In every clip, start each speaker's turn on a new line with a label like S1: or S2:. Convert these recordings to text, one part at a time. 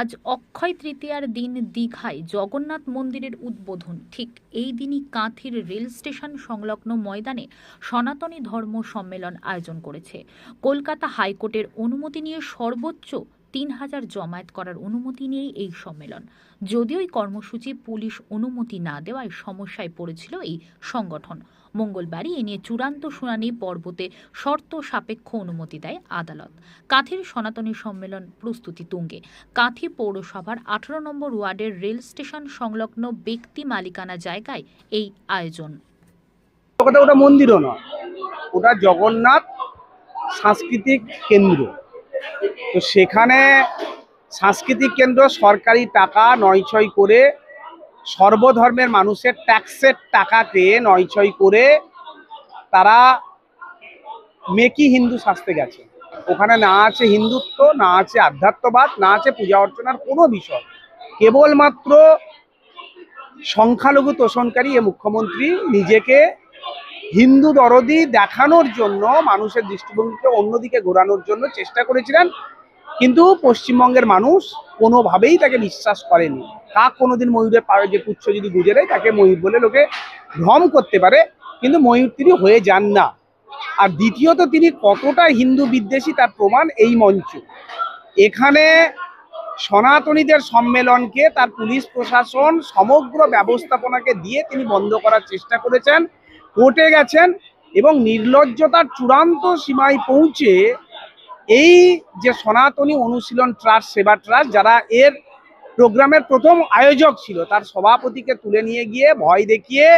S1: আজ অক্ষয় তৃতীয়ার দিন দীঘায় জগন্নাথ মন্দিরের উদ্বোধন। ঠিক এই দিনই কাঁথির রেল স্টেশন সংলগ্ন ময়দানে সনাতনী ধর্ম সম্মেলন আয়োজন করেছে। কলকাতা হাইকোর্টের অনুমতি নিয়ে সর্বোচ্চ তিন হাজার জমায়েত করার অনুমতি নিয়েই এই সম্মেলন। যদিও এই কর্মসূচি পুলিশ অনুমতি না দেওয়ায় সমস্যায় পড়েছিল এই সংগঠন। মঙ্গলবারই এ নিয়ে চূড়ান্ত শুনানি পর্বতে শর্ত সাপেক্ষ অনুমতি দেয় আদালত। কাঁথির সনাতনী সম্মেলন প্রস্তুতি তুঙ্গে। কাঁথি পৌরসভার আঠারো নম্বর ওয়ার্ডের রেল স্টেশন সংলগ্ন ব্যক্তি মালিকানা জায়গায় এই আয়োজন।
S2: ওটা মন্দিরও নয়। ওটা জগন্নাথ সাংস্কৃতিক কেন্দ্র। তো সেখানে সাংস্কৃতিক কেন্দ্র, সরকারি টাকা নয়ছয় করে সর্বধর্মের মানুষের ট্যাক্সের টাকাকে নয়ছয় করে তারা মেকি হিন্দু শাস্তে গেছে। ওখানে না আছে হিন্দুত্ব, না আছে আধ্যাত্মবাদ, না আছে পূজা অর্চনার কোনো বিষয়। কেবলমাত্র সংখ্যালঘু তোষণকারী এ মুখ্যমন্ত্রী নিজেকে হিন্দু দরদি দেখানোর জন্য, মানুষের দৃষ্টিভঙ্গিকে অন্যদিকে ঘোরানোর জন্য চেষ্টা করেছিলেন, কিন্তু পশ্চিমবঙ্গের মানুষ কোনোভাবেই তাকে বিশ্বাস করেনি। কাক কোনোদিন ময়ূরের পায়ে যে পুচ্ছ যদি গুজে দেয়, তাকে ময়ূর বলে লোকে ভ্রম করতে পারে, কিন্তু ময়ূর তিনি হয়ে যান না। আর দ্বিতীয়ত, তিনি কতটা হিন্দু বিদ্বেষী তার প্রমাণ এই মঞ্চ। এখানে সনাতনীদের সম্মেলনকে তার পুলিশ প্রশাসন সমগ্র ব্যবস্থাপনাকে দিয়ে তিনি বন্ধ করার চেষ্টা করেছেন। কোর্টে গেছেন এবং নির্লজ্জতার চূড়ান্ত সীমায় পৌঁছে এই যে সনাতনী অনুশীলন ট্রাস্ট, সেবা ট্রাস্ট, যারা এর প্রোগ্রামের প্রথম আয়োজক ছিল, তার সভাপতিকে তুলে নিয়ে গিয়ে ভয় দেখিয়ে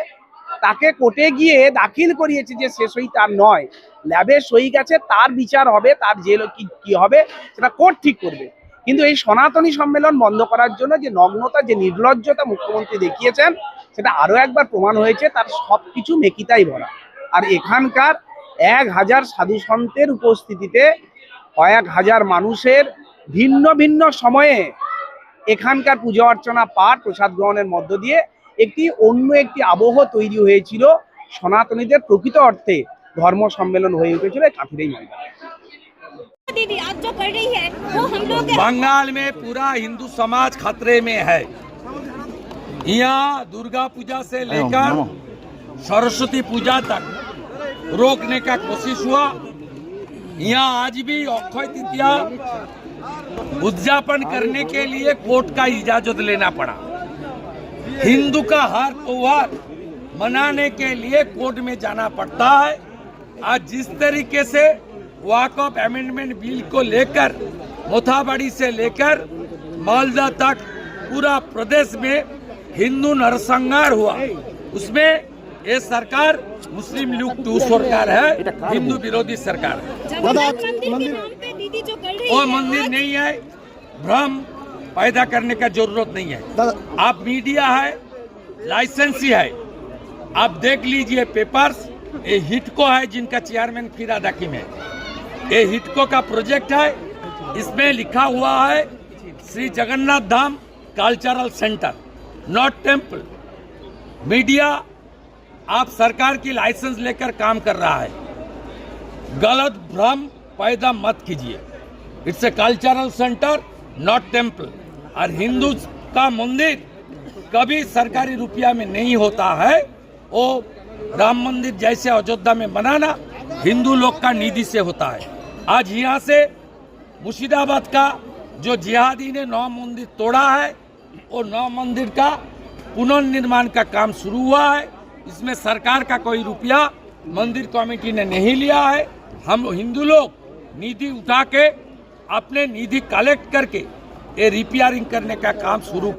S2: তাকে কোর্টে গিয়ে দাখিল করিয়েছে যে সে সই তার নয়। ল্যাবে সই গেছে, তার বিচার হবে, তার জেল কি কি হবে, সেটা কোর্ট ঠিক করবে। কিন্তু এই সনাতনী সম্মেলন বন্ধ করার জন্য যে নগ্নতা, যে নির্লজ্জতা মুখ্যমন্ত্রী দেখিয়েছেন সেটা আরো একবার প্রমাণ হয়েছে তার সবকিছু মেকিতাই ভরা আর এখানকার এক হাজার সাধু সন্তের উপস্থিতিতে কয়েক হাজার মানুষের ভিন্ন ভিন্ন সময়ে এখানকার পূজা অর্চনা পাঠ প্রসাদ গ্রহণের মধ্য দিয়ে একটি অন্য একটি আবহ তৈরি হয়েছিল সনাতনীদের প্রকৃত অর্থে ধর্ম সম্মেলন হয়ে উঠেছিল এই কাঁথিরেই ময়দানে
S3: दीदी आज जो कर रही है वो हम लोग
S4: बंगाल में पूरा हिंदू समाज खतरे में है यहाँ दुर्गा पूजा से लेकर सरस्वती पूजा तक रोकने का कोशिश हुआ। यहाँ आज भी अक्षय तृतीया उद्यापन करने के लिए कोर्ट का इजाज़त लेना पड़ा। हिंदू का हर त्योहार मनाने के लिए कोर्ट में जाना पड़ता है। आज जिस तरीके से वॉक ऑफ़ अमेंडमेंट बिल को लेकर मोथाबाड़ी से लेकर मालदा तक पूरा प्रदेश में हिंदू नरसंहार हुआ। उसमें ये सरकार मुस्लिम लीग टू सरकार है हिंदू विरोधी सरकार है।
S3: जगन्नाथ मंदिर के नाम पे दीदी जो कर रही
S4: वो मंदिर नहीं है भ्रम पैदा करने का ज़रूरत नहीं है। आप मीडिया है लाइसेंस ही है आप देख लीजिए पेपर्स ये हिटको है जिनका चेयरमैन फिराद हकीम है। ये हिटको का प्रोजेक्ट है इसमें लिखा हुआ है Shri Jagannath Dham cultural centre. Not temple. Media आप सरकार की लाइसेंस लेकर काम कर रहा है। गलत भ्रम पैदा मत कीजिए। It's a cultural centre, not temple. और हिंदू का मंदिर कभी सरकारी रुपया में नहीं होता है। वो राम मंदिर जैसे अयोध्या में बनाना हिंदू लोग का निधि से होता है। आज यहाँ से मुर्शिदाबाद का जो जिहादी ने नौ मंदिर तोड़ा है वो नौ मंदिर का पुनर्निर्माण का काम शुरू हुआ है। इसमें सरकार का कोई रुपया मंदिर कमेटी ने नहीं लिया है। हम हिंदू लोग निधि उठा के अपने निधि कलेक्ट करके ये रिपेयरिंग करने का काम शुरू